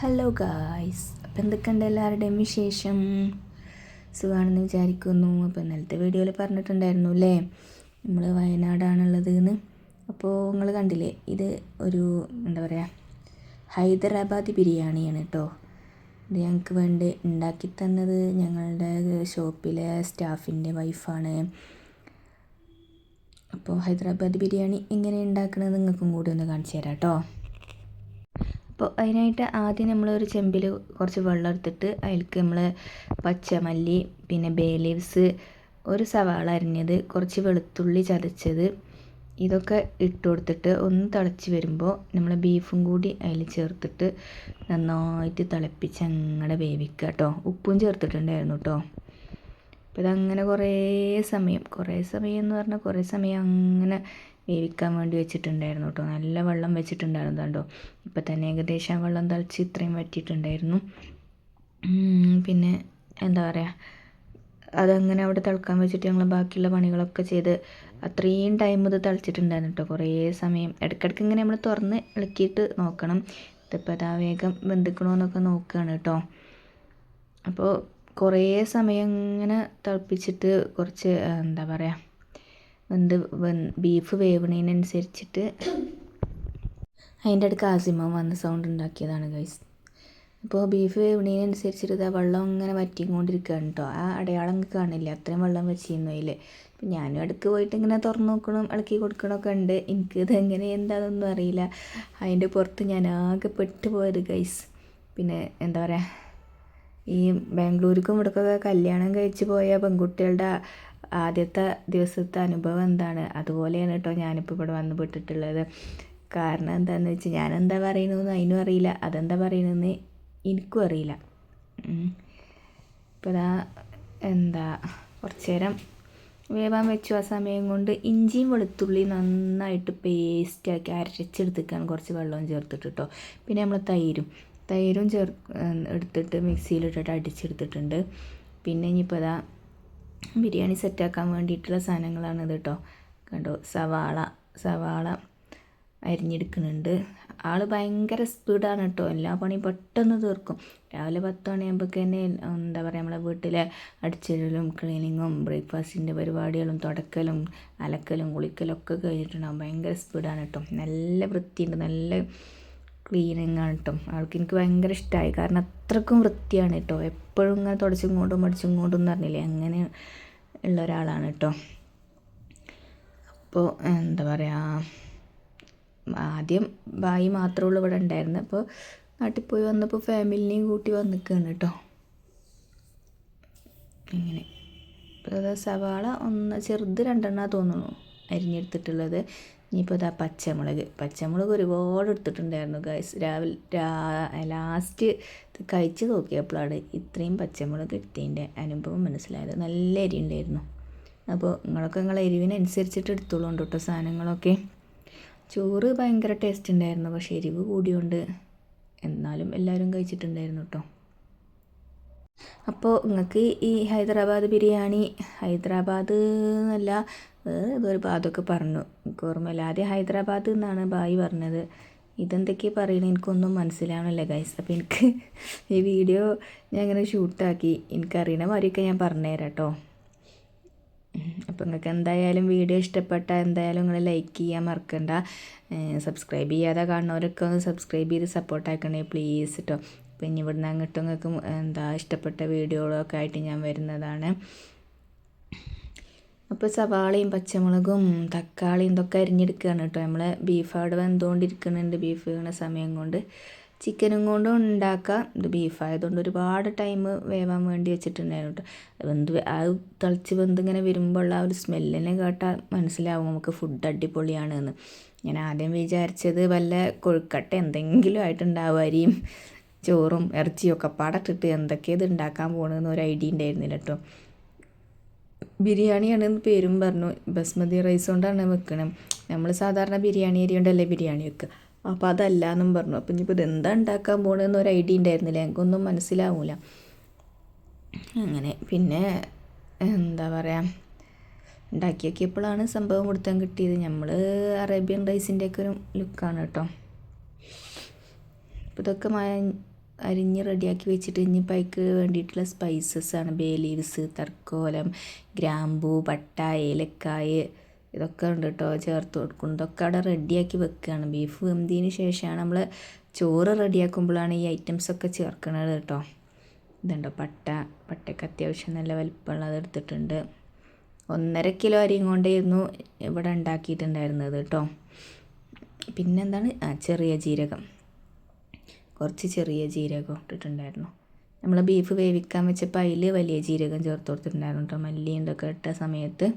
Hello guys അപ്പം എന്തൊക്കെയുണ്ട് എല്ലാവരുടെയും വിശേഷം? സുഖമാണെന്ന് വിചാരിക്കുന്നു. അപ്പോൾ ഇന്നലത്തെ വീഡിയോയിൽ പറഞ്ഞിട്ടുണ്ടായിരുന്നു അല്ലേ? നമ്മൾ വയനാടാണുള്ളത് എന്ന് അപ്പോൾ നിങ്ങൾ കണ്ടില്ലേ? ഇത് ഒരു എന്താ പറയുക ഹൈദരാബാദി ബിരിയാണിയാണ് കേട്ടോ ഇത് ഞങ്ങൾക്ക് വേണ്ടി ഉണ്ടാക്കി തന്നത് ഞങ്ങളുടെ ഷോപ്പിലെ സ്റ്റാഫിന്റെ വൈഫാണ്. അപ്പോൾ ഹൈദരാബാദ് ബിരിയാണി എങ്ങനെ ഉണ്ടാക്കണത് നിങ്ങൾക്കും കൂടി ഒന്ന് കാണിച്ചു തരാം കേട്ടോ അപ്പോൾ അതിനായിട്ട് ആദ്യം നമ്മൾ ഒരു ചെമ്പിൽ കുറച്ച് വെള്ളം എടുത്തിട്ട് അതിലേക്ക് നമ്മൾ പച്ചമല്ലി പിന്നെ ബേ ലീവ്സ് ഒരു സവാള അരിഞ്ഞത് കുറച്ച് വെളുത്തുള്ളി ചതച്ചത് ഇതൊക്കെ ഇട്ട് കൊടുത്തിട്ട് ഒന്ന് തിളച്ച് വരുമ്പോൾ നമ്മൾ ബീഫും കൂടി അതിൽ ചേർത്തിട്ട് നന്നായിട്ട് തിളപ്പിച്ച് അങ്ങനെ വേവിക്കുക കേട്ടോ. ഉപ്പും ചേർത്തിട്ടുണ്ടായിരുന്നു കേട്ടോ. അപ്പോൾ ഇതങ്ങനെ കുറേ സമയം കുറേ സമയം എന്ന് പറഞ്ഞാൽ കുറേ സമയം അങ്ങനെ വേവിക്കാൻ വേണ്ടി വെച്ചിട്ടുണ്ടായിരുന്നു കേട്ടോ. നല്ല വെള്ളം വെച്ചിട്ടുണ്ടായിരുന്നു കണ്ടോ. ഇപ്പം തന്നെ ഏകദേശം ആ വെള്ളം തിളച്ച് ഇത്രയും വറ്റിയിട്ടുണ്ടായിരുന്നു. പിന്നെ എന്താ പറയുക അതങ്ങനെ അവിടെ തിളക്കാൻ വെച്ചിട്ട് ഞങ്ങൾ ബാക്കിയുള്ള പണികളൊക്കെ ചെയ്ത് അത്രയും ടൈം ഇത് തിളച്ചിട്ടുണ്ടായിരുന്നു കേട്ടോ. കുറേ സമയം ഇടയ്ക്കിടയ്ക്ക് ഇങ്ങനെ നമ്മൾ തുറന്ന് ഇളക്കിയിട്ട് നോക്കണം. ഇതിപ്പോൾ അതാ വേഗം വെന്തിക്കണോ എന്നൊക്കെ നോക്കുകയാണ് കേട്ടോ. അപ്പോൾ കുറേ സമയം ഇങ്ങനെ തിളപ്പിച്ചിട്ട് കുറച്ച് എന്താ പറയുക വെന്ത് ബീഫ് വേവണതിനനുസരിച്ചിട്ട് അതിന്റെ അടുക്ക് ആസിമ വന്ന് സൗണ്ട് ഉണ്ടാക്കിയതാണ് ഗൈസ് അപ്പോൾ ബീഫ് വേവണതിനനുസരിച്ചിട്ട് ആ വെള്ളം ഇങ്ങനെ വറ്റിക്കൊണ്ടിരിക്കുകയാണ് കേട്ടോ ആ അടയാളം കാണില്ല. അത്രയും വെള്ളം വെച്ചിരുന്നു അതിൽ അപ്പം ഞാനും അടുക്ക് പോയിട്ട് ഇങ്ങനെ തുറന്നു നോക്കണം ഇളക്കി കൊടുക്കണമൊക്കെ ഉണ്ട്. എനിക്ക് എങ്ങനെ എന്താണെന്നൊന്നും അറിയില്ല. അതിന്റെ പുറത്ത് ഞാൻ ആകെ പെട്ട് പോയത് ഗൈസ് പിന്നെ എന്താ പറയുക ഈ ബാംഗ്ലൂർക്കും ഇവിടേക്കൊക്കെ കല്യാണം കഴിച്ച് പോയ പെൺകുട്ടികളുടെ ആദ്യത്തെ ദിവസത്തെ അനുഭവം എന്താണ്? അതുപോലെയാണ് കേട്ടോ ഞാനിപ്പോൾ ഇവിടെ വന്ന് പെട്ടിട്ടുള്ളത്. കാരണം എന്താണെന്ന് വെച്ചാൽ ഞാൻ എന്താ പറയണമെന്ന് അതിനും അറിയില്ല. അതെന്താ പറയണമെന്ന് എനിക്കും അറിയില്ല. ഇപ്പോൾ ഇതാ എന്താ കുറച്ച് നേരം വേവാൻ വെച്ചു. ആ സമയം കൊണ്ട് ഇഞ്ചിയും വെളുത്തുള്ളി നന്നായിട്ട് പേസ്റ്റാക്കി അരച്ചെടുത്തിക്കാൻ കുറച്ച് വെള്ളവും ചേർത്തിട്ട് കേട്ടോ പിന്നെ നമ്മൾ തൈരും. തൈരും ചേർ എടുത്തിട്ട് മിക്സിയിലിട്ടിട്ട് അടിച്ചെടുത്തിട്ടുണ്ട്. പിന്നെ ഇനിയിപ്പോൾ അതാ ബിരിയാണി സെറ്റാക്കാൻ വേണ്ടിയിട്ടുള്ള സാധനങ്ങളാണ് ഇത് കേട്ടോ. കണ്ടോ സവാള സവാള അരിഞ്ഞെടുക്കുന്നുണ്ട്. ആൾ ഭയങ്കര സ്പീഡാണ് കേട്ടോ. എല്ലാ പണിയും പെട്ടെന്ന് തീർക്കും. രാവിലെ പത്ത് മണിയാകുമ്പോഴേക്കന്നെ എന്താ പറയുക നമ്മളെ വീട്ടിലെ അടിച്ചിടലും ക്ലീനിങ്ങും ബ്രേക്ക്ഫാസ്റ്റിന്റെ പരിപാടികളും തുടക്കലും അലക്കലും കുളിക്കലും ഒക്കെ കഴിഞ്ഞിട്ടുണ്ടാകും ഭയങ്കര സ്പീഡാണ് കേട്ടോ. നല്ല വൃത്തിയുണ്ട് നല്ല ക്ലീനിങ് ആണ് കേട്ടോ ആൾക്ക് എനിക്ക് ഭയങ്കര ഇഷ്ടമായി കാരണം അത്രക്കും വൃത്തിയാണ് കേട്ടോ എപ്പോഴും ഇങ്ങനെ തുടച്ചും കൊണ്ടും മടിച്ചും കൊണ്ടും എന്ന് പറഞ്ഞില്ലേ? അങ്ങനെ ഉള്ള ഒരാളാണ് കേട്ടോ അപ്പോൾ എന്താ പറയുക ആദ്യം ബായി മാത്രമേ ഉള്ളൂ ഇവിടെ ഉണ്ടായിരുന്നത് അപ്പോൾ നാട്ടിൽ പോയി വന്നപ്പോൾ ഫാമിലിനെയും കൂട്ടി വന്നിക്കുകയാണ് കേട്ടോ ഇങ്ങനെ. സവാള ഒന്ന് ചെറുത് രണ്ടെണ്ണ തോന്നുന്നു അരിഞ്ഞെടുത്തിട്ടുള്ളത്. ഇനിയിപ്പോൾ ഇതാ പച്ചമുളക്. പച്ചമുളക് ഒരുപാട് എടുത്തിട്ടുണ്ടായിരുന്നു ഗൈസ് രാവിലെ രാ ലാസ്റ്റ് കഴിച്ച് നോക്കിയപ്പോഴാണ് ഇത്രയും പച്ചമുളക് എടുത്തതിന്റെ അനുഭവം മനസ്സിലായത്. നല്ല എരി ഉണ്ടായിരുന്നു. അപ്പോൾ നിങ്ങളൊക്കെ നിങ്ങളെ എരിവിനനുസരിച്ചിട്ട് എടുത്തോളൂ കേട്ടോ സാധനങ്ങളൊക്കെ. ചോറ് ഭയങ്കര ടേസ്റ്റ് ഉണ്ടായിരുന്നു പക്ഷേ എരിവ് കൂടിയുണ്ട് എന്നാലും എല്ലാവരും കഴിച്ചിട്ടുണ്ടായിരുന്നു കേട്ടോ അപ്പോൾ നിങ്ങൾക്ക് ഈ ഹൈദരാബാദ് ബിരിയാണി ഹൈദരാബാദ് എന്നല്ല വേറെ ഏതൊരു പറഞ്ഞു. എനിക്ക് ഓർമ്മയില്ല. ആദ്യം ഹൈദരാബാദ് എന്നാണ് ബായി പറഞ്ഞത്. ഇതെന്തൊക്കെയാണ് പറയുന്നത് എനിക്കൊന്നും മനസ്സിലാവണില്ല ഗൈസ് അപ്പോൾ എനിക്ക് ഈ വീഡിയോ ഞാൻ ഇങ്ങനെ ഷൂട്ടാക്കി എനിക്കറിയണ മാതിരിയൊക്കെ ഞാൻ പറഞ്ഞുതരാം കേട്ടോ. അപ്പോൾ നിങ്ങൾക്ക് എന്തായാലും വീഡിയോ ഇഷ്ടപ്പെട്ട എന്തായാലും നിങ്ങൾ ലൈക്ക് ചെയ്യാൻ മറക്കണ്ട. സബ്സ്ക്രൈബ് ചെയ്യാതെ കാണുന്നവരൊക്കെ ഒന്ന് സബ്സ്ക്രൈബ് ചെയ്ത് സപ്പോർട്ട് ആക്കണേ പ്ലീസ് കേട്ടോ ഇനി ഇവിടുന്ന് അങ്ങോട്ടും എന്താ ഇഷ്ടപ്പെട്ട വീഡിയോകളൊക്കെ ആയിട്ട് ഞാൻ വരുന്നതാണ്. അപ്പോൾ സവാളയും പച്ചമുളകും തക്കാളിയും ഇതൊക്കെ അരിഞ്ഞെടുക്കുകയാണ് കേട്ടോ. നമ്മൾ ബീഫ് അവിടെ വെന്തുകൊണ്ടിരിക്കുന്നുണ്ട് ബീഫ് വീണ സമയം കൊണ്ട്. ചിക്കനും കൊണ്ടും ഉണ്ടാക്കാം. ഇത് ബീഫായതുകൊണ്ട് ഒരുപാട് ടൈം വേവാൻ വേണ്ടി വെച്ചിട്ടുണ്ടായിരുന്നു കേട്ടോ. വെന്ത് ആ തിളച്ച് വെന്ത് ഇങ്ങനെ വരുമ്പോൾ ആ ഒരു സ്മെല്ലിനെ കേട്ടാൽ മനസ്സിലാവും നമുക്ക് ഫുഡ് അടിപൊളിയാണ് എന്ന് ഞാൻ ആദ്യം വിചാരിച്ചത് വല്ല കൊഴുക്കട്ട എന്തെങ്കിലും ആയിട്ടുണ്ടാവും അരിയും ചോറും ഇറച്ചിയൊക്കെ പാടട്ടിട്ട് എന്തൊക്കെയത് ഉണ്ടാക്കാൻ പോകണമെന്ന് ഒരു ഐഡിയ ഉണ്ടായിരുന്നില്ല കേട്ടോ ബിരിയാണിയാണെന്ന് പേരും പറഞ്ഞു. ബസ്മതി റൈസ് കൊണ്ടാണ് വെക്കണം. നമ്മൾ സാധാരണ ബിരിയാണി അരി കൊണ്ടല്ലേ ബിരിയാണി വെക്കുക അപ്പോൾ അതല്ല എന്നും പറഞ്ഞു. അപ്പം ഇനിയിപ്പോൾ ഇതെന്താ ഉണ്ടാക്കാൻ പോകണമെന്ന് ഒരു ഐഡിയ ഉണ്ടായിരുന്നില്ല. എനിക്കൊന്നും മനസ്സിലാവില്ല അങ്ങനെ പിന്നെ എന്താ പറയുക ഉണ്ടാക്കി നോക്കിയപ്പോഴാണ് സംഭവം കൊടുത്താൻ കിട്ടിയത്. നമ്മൾ അറേബ്യൻ റൈസിന്റെയൊക്കെ ഒരു ലുക്കാണ് കേട്ടോ അപ്പോൾ ഇതൊക്കെ അരിഞ്ഞ് റെഡിയാക്കി വെച്ചിട്ട് ഇനിയിപ്പോൾ അതിക്ക് വേണ്ടിയിട്ടുള്ള ആണ്. ബേ ലീവ്സ് തർക്കോലം ഗ്രാമ്പൂ പട്ട ഏലക്കായ് ഇതൊക്കെ ഉണ്ട് കേട്ടോ ചേർത്ത് കൊടുക്കും. ഇതൊക്കെ അവിടെ റെഡിയാക്കി വെക്കുകയാണ് ബീഫ് വെന്തതിന് ശേഷമാണ് നമ്മൾ ചോറ് റെഡിയാക്കുമ്പോഴാണ് ഈ ഐറ്റംസ് ഒക്കെ ചേർക്കുന്നത് കേട്ടോ ഇതുണ്ടോ? പട്ട പട്ടയ്ക്ക് അത്യാവശ്യം നല്ല വലിപ്പമുള്ളത് എടുത്തിട്ടുണ്ട്. ഒന്നര കിലോ അരിയും കൊണ്ടായിരുന്നു ഇവിടെ ഉണ്ടാക്കിയിട്ടുണ്ടായിരുന്നത് കേട്ടോ പിന്നെന്താണ്? ചെറിയ ജീരകം. കുറച്ച് ചെറിയ ജീരകം ഇട്ടിട്ടുണ്ടായിരുന്നു. നമ്മൾ ബീഫ് വേവിക്കാൻ വെച്ചപ്പോൾ അതിൽ വലിയ ജീരകം ചേർത്ത് കൊടുത്തിട്ടുണ്ടായിരുന്നു കേട്ടോ മല്ലി ഇതൊക്കെ ഇട്ട സമയത്ത്.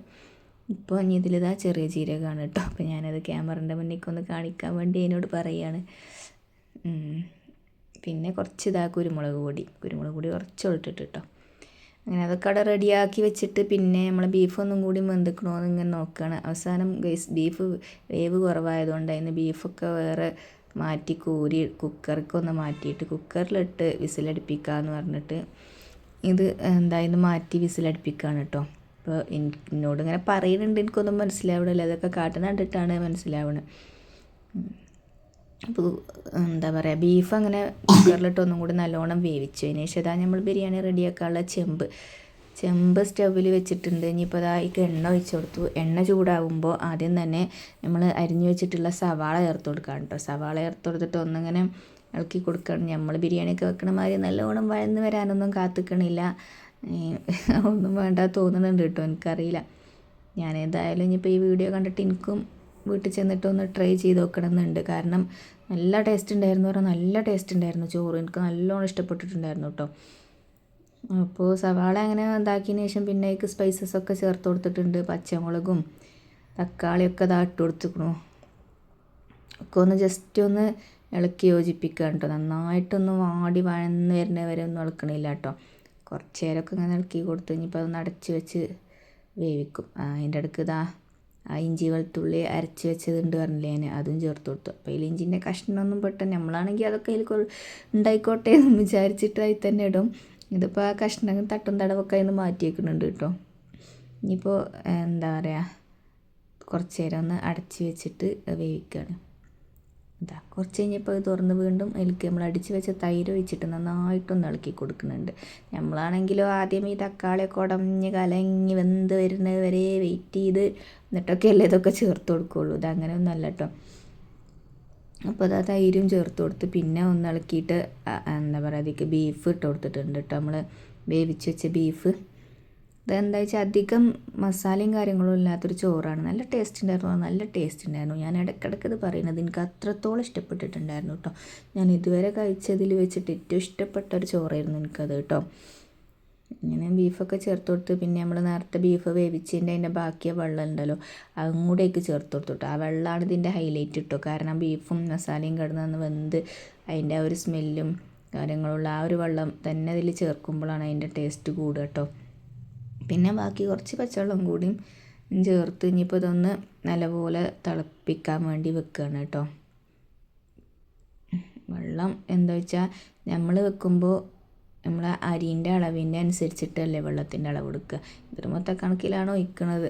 ഇപ്പോൾ ഇനി ഇതിലിതാ ചെറിയ ജീരകമാണ് കേട്ടോ അപ്പോൾ ഞാനത് ക്യാമറന്റെ മുന്നിലേക്ക് കാണിക്കാൻ വേണ്ടി എന്നോട് പറയുകയാണ് പിന്നെ കുറച്ച് ഇതാ കുരുമുളക് പൊടി. കുരുമുളക് പൊടി കുറച്ച് ഇട്ടിട്ട് കേട്ടോ അങ്ങനെ അതൊക്കെ അവിടെ റെഡിയാക്കി വെച്ചിട്ട് പിന്നെ നമ്മൾ ബീഫ് ഒന്നും കൂടി വെന്തിക്കണോ എന്ന് ഇങ്ങനെ നോക്കുകയാണ് അവസാനം ബീഫ് വേവ് കുറവായതുകൊണ്ട് അതിന് ബീഫൊക്കെ വേറെ മാറ്റി കോരി കുക്കറിക്കൊന്ന് മാറ്റിയിട്ട് കുക്കറിലിട്ട് വിസിലടുപ്പിക്കാമെന്ന് പറഞ്ഞിട്ട് ഇത് എന്തായാലും മാറ്റി വിസിലടുപ്പിക്കുകയാണ് കേട്ടോ അപ്പോൾ എന്നോട് ഇങ്ങനെ പറയുന്നുണ്ട് എനിക്കൊന്നും മനസ്സിലാവണില്ല. അതൊക്കെ കാട്ടുന്ന കണ്ടിട്ടാണ് മനസ്സിലാവണത് അപ്പോൾ എന്താ പറയുക ബീഫ് അങ്ങനെ കുക്കറിലിട്ട് ഒന്നും കൂടി നല്ലോണം വേവിച്ചു. അതിന് ശേഷം നമ്മൾ ബിരിയാണി റെഡിയാക്കാനുള്ള ചെമ്പ്. ചെമ്പ് സ്റ്റവിൽ വെച്ചിട്ടുണ്ട്. ഇനിയിപ്പോൾ അതാ ഈ എണ്ണ ഒഴിച്ചു കൊടുത്തു. എണ്ണ ചൂടാകുമ്പോൾ ആദ്യം തന്നെ നമ്മൾ അരിഞ്ഞു വെച്ചിട്ടുള്ള സവാള ചേർത്ത് കൊടുക്കാം കേട്ടോ. സവാള ചേർത്ത് കൊടുത്തിട്ട് ഒന്നിങ്ങനെ ഇളക്കി കൊടുക്കണം. നമ്മൾ ബിരിയാണിയൊക്കെ വെക്കണ മാതിരി നല്ലോണം വഴന്ന് വരാനൊന്നും കാത്തിക്കണില്ല. ഒന്നും വേണ്ട തോന്നുന്നുണ്ട് കേട്ടോ. എനിക്കറിയില്ല. ഞാൻ ഏതായാലും ഇനിയിപ്പോൾ ഈ വീഡിയോ കണ്ടിട്ട് എനിക്കും വീട്ടിൽ ചെന്നിട്ട് ഒന്ന് ട്രൈ ചെയ്ത് നോക്കണം എന്നുണ്ട് കാരണം നല്ല ടേസ്റ്റ് ഉണ്ടായിരുന്നു. പറഞ്ഞാൽ നല്ല ടേസ്റ്റ് ഉണ്ടായിരുന്നു ചോറ്. എനിക്ക് നല്ലോണം ഇഷ്ടപ്പെട്ടിട്ടുണ്ടായിരുന്നു കേട്ടോ. അപ്പോൾ സവാള അങ്ങനെ ഇതാക്കിയതിന് ശേഷം പിന്നെ അതിക്ക് സ്പൈസസ് ഒക്കെ ചേർത്ത് കൊടുത്തിട്ടുണ്ട്. പച്ചമുളകും തക്കാളിയൊക്കെ ഇട്ട് കൊടുത്തിക്കണു ഒക്കെ ഒന്ന് ജസ്റ്റ് ഒന്ന് ഇളക്കി യോജിപ്പിക്കുക കേട്ടോ. നന്നായിട്ടൊന്ന് വാടി വഴന്ന് വരുന്ന വരെ ഒന്നും ഇളക്കണില്ല കേട്ടോ. കുറച്ച് നേരമൊക്കെ ഇങ്ങനെ ഇളക്കി കൊടുത്ത് ഇനിയിപ്പോൾ അതൊന്ന് അടച്ച് വെച്ച് വേവിക്കും. അതിന്റെ അടുക്ക് ഇതാ ആ ഇഞ്ചി വെളുത്തുള്ളി അരച്ച് വെച്ചതുണ്ട് പറഞ്ഞില്ലേ ഞാൻ. അതും ചേർത്ത് കൊടുത്തു. അപ്പോൾ അതിൽ ഇഞ്ചിന്റെ കഷ്ണമൊന്നും പെട്ടെന്ന് നമ്മളാണെങ്കിൽ അതൊക്കെ അതിൽ ഉണ്ടായിക്കോട്ടെ എന്ന് വിചാരിച്ചിട്ട് അതിൽ തന്നെ ഇടും. ഇതിപ്പോൾ ആ കഷ്ണം തട്ടും തടവൊക്കെ അതിന് മാറ്റി വെക്കുന്നുണ്ട് കേട്ടോ ഇനിയിപ്പോൾ എന്താ പറയുക കുറച്ച് നേരം ഒന്ന് അടച്ച് വെച്ചിട്ട് വേവിക്കുകയാണ് ഇതാ കുറച്ച് കഴിഞ്ഞപ്പോൾ ഇത് തുറന്ന് വീണ്ടും അതിലേക്ക് നമ്മൾ അടിച്ച് വെച്ച തൈര് ഒഴിച്ചിട്ട് നന്നായിട്ടൊന്ന് ഇളക്കി കൊടുക്കുന്നുണ്ട്. നമ്മളാണെങ്കിലോ ആദ്യം ഈ തക്കാളിയൊക്കെ ഉടഞ്ഞ് കലങ്ങി വെന്ത് വരുന്നത് വരെ വെയിറ്റ് ചെയ്ത് എന്നിട്ടൊക്കെ അല്ലേ ഇതൊക്കെ ചേർത്ത് കൊടുക്കുകയുള്ളൂ ഇത് അങ്ങനെ ഒന്നല്ല കേട്ടോ. അപ്പോൾ അത് തൈരും ചേർത്ത് കൊടുത്ത് പിന്നെ ഒന്ന് ഇളക്കിയിട്ട് എന്താ പറയുക അതിലേക്ക് ബീഫ് ഇട്ട് കൊടുത്തിട്ടുണ്ട് കേട്ടോ. നമ്മൾ വേവിച്ച് വെച്ച ബീഫ് ഇതെന്താ വെച്ചാൽ അധികം മസാലയും കാര്യങ്ങളും ഇല്ലാത്തൊരു ചോറാണ്. നല്ല ടേസ്റ്റ് ഉണ്ടായിരുന്നു. നല്ല ടേസ്റ്റ് ഉണ്ടായിരുന്നു. ഞാൻ ഇടയ്ക്കിടയ്ക്ക് ഇത് പറയുന്നത് എനിക്ക് അത്രത്തോളം ഇഷ്ടപ്പെട്ടിട്ടുണ്ടായിരുന്നു കേട്ടോ. ഞാൻ ഇതുവരെ കഴിച്ചതിൽ വെച്ചിട്ട് ഏറ്റവും ഇഷ്ടപ്പെട്ട ഒരു ചോറായിരുന്നു എനിക്കത് കേട്ടോ. ഇങ്ങനെ ബീഫൊക്കെ ചേർത്ത് കൊടുത്ത് പിന്നെ നമ്മൾ നേരത്തെ ബീഫ് വേവിച്ചതിന്റെ അതിന്റെ ബാക്കിയ വെള്ളം ഉണ്ടല്ലോ അതും കൂടെയൊക്കെ ചേർത്ത് കൊടുത്തു ആ വെള്ളമാണ് ഇതിന്റെ ഹൈലൈറ്റ് ഇട്ടോ കാരണം ബീഫും മസാലയും കിടന്ന് വെന്ത് അതിന്റെ ആ ഒരു സ്മെല്ലും കാര്യങ്ങളുള്ള ആ ഒരു വെള്ളം തന്നെ അതിൽ ചേർക്കുമ്പോഴാണ് അതിന്റെ ടേസ്റ്റ് കൂടുക കേട്ടോ പിന്നെ ബാക്കി കുറച്ച് പച്ചവെള്ളം കൂടിയും ചേർത്ത് ഇനിയിപ്പോൾ ഇതൊന്ന് നല്ലപോലെ തിളപ്പിക്കാൻ വേണ്ടി വെക്കുകയാണ് കേട്ടോ വെള്ളം എന്താ വെച്ചാൽ നമ്മൾ വെക്കുമ്പോൾ നമ്മൾ അരിന്റെ അളവിന്റെ അനുസരിച്ചിട്ടല്ലേ വെള്ളത്തിന്റെ അളവ് എടുക്കുക. ഇതൊരു മൊത്ത കണക്കിലാണ് ഒഴിക്കണത്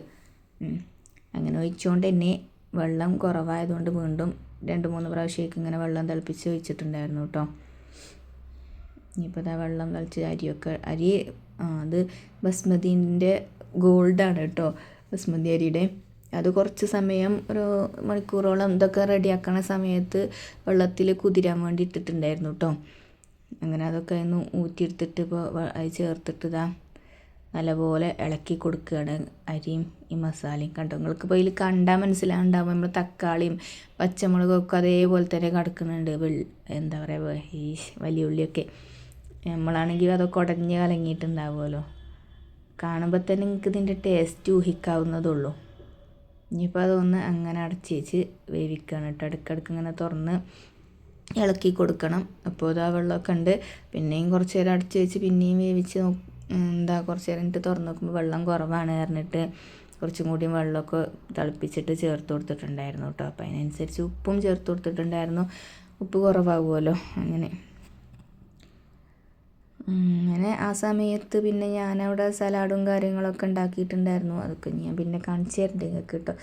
അങ്ങനെ ഒഴിച്ചുകൊണ്ട് തന്നെ വെള്ളം കുറവായതുകൊണ്ട് വീണ്ടും രണ്ട് മൂന്ന് പ്രാവശ്യമൊക്കെ ഇങ്ങനെ വെള്ളം തിളപ്പിച്ച് ഒഴിച്ചിട്ടുണ്ടായിരുന്നു കേട്ടോ. ഇനിയിപ്പോൾ ഇതാ വെള്ളം തിളച്ച് അരിയൊക്കെ അരി അത് ബസ്മതിന്റെ ഗോൾഡാണ് കേട്ടോ ബസ്മതി അരിയുടെ. അത് കുറച്ച് സമയം ഒരു മണിക്കൂറോളം ഇതൊക്കെ റെഡിയാക്കണ സമയത്ത് വെള്ളത്തിൽ കുതിരാൻ വേണ്ടി ഇട്ടിട്ടുണ്ടായിരുന്നു കേട്ടോ. അങ്ങനെ അതൊക്കെ ഒന്ന് ഊറ്റിയെടുത്തിട്ട് ഇപ്പോൾ അത് ചേർത്തിട്ട് ഇതാ നല്ലപോലെ ഇളക്കി കൊടുക്കുകയാണ് അരിയും ഈ മസാലയും. കണ്ടോ? നിങ്ങൾക്ക് ഇപ്പോൾ ഇതിൽ കണ്ടാൽ മനസ്സിലാവുണ്ടാവും നമ്മൾ തക്കാളിയും പച്ചമുളകും ഒക്കെ അതേപോലെ തന്നെ കിടക്കുന്നുണ്ട്. എന്താ പറയുക ഈ വലിയ ഉള്ളിയൊക്കെ നമ്മളാണെങ്കിൽ അതൊക്കെ ഉടഞ്ഞ് കലങ്ങിയിട്ടുണ്ടാവുമല്ലോ. കാണുമ്പോൾ തന്നെ നിങ്ങൾക്ക് ഇതിന്റെ ടേസ്റ്റ് ഊഹിക്കാവുന്നതുള്ളൂ ഇനിയിപ്പോൾ അതൊന്ന് അങ്ങനെ അടച്ച് വെച്ച് വേവിക്കുകയാണ് കേട്ടോ. ഇടയ്ക്കിടയ്ക്ക് ഇങ്ങനെ തുറന്ന് ഇളക്കി കൊടുക്കണം. അപ്പോൾ ഇതാ വെള്ളമൊക്കെ ഉണ്ട്. പിന്നെയും കുറച്ച് നേരം അടച്ച് വെച്ച് പിന്നെയും വേവിച്ച് എന്താ കുറച്ച് നേരം ഇട്ട് തുറന്ന് നോക്കുമ്പോൾ വെള്ളം കുറവാണ് പറഞ്ഞിട്ട് കുറച്ചും കൂടി വെള്ളമൊക്കെ തിളപ്പിച്ചിട്ട് ചേർത്ത് കൊടുത്തിട്ടുണ്ടായിരുന്നു കേട്ടോ. അപ്പോൾ അതിനനുസരിച്ച് ഉപ്പും ചേർത്ത് കൊടുത്തിട്ടുണ്ടായിരുന്നു. ഉപ്പ് കുറവാകുമല്ലോ അങ്ങനെ. അങ്ങനെ ആ സമയത്ത് പിന്നെ ഞാനവിടെ സലാഡും കാര്യങ്ങളൊക്കെ ഉണ്ടാക്കിയിട്ടുണ്ടായിരുന്നു. അതൊക്കെ ഞാൻ പിന്നെ കാണിച്ചു തരുന്നുണ്ട് നിങ്ങൾക്ക് കേട്ടോ.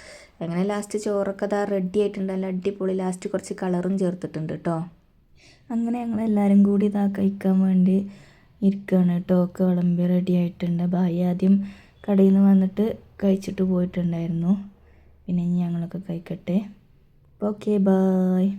അങ്ങനെ ലാസ്റ്റ് ചോറൊക്കെ അതാ റെഡി ആയിട്ടുണ്ട്. നല്ല അടിപൊളി ലാസ്റ്റ് കുറച്ച് കളറും ചേർത്തിട്ടുണ്ട് കേട്ടോ. അങ്ങനെ ഞങ്ങൾ എല്ലാവരും കൂടി ഇതാ കഴിക്കാൻ വേണ്ടി ഇരിക്കുകയാണ് കേട്ടോ. ഒക്കെ വിളമ്പി റെഡി ആയിട്ടുണ്ട്. ഭായി ആദ്യം കടയിൽ നിന്ന് വന്നിട്ട് കഴിച്ചിട്ട് പോയിട്ടുണ്ടായിരുന്നു. പിന്നെ ഇനി ഞങ്ങളൊക്കെ കഴിക്കട്ടെ. Okay bye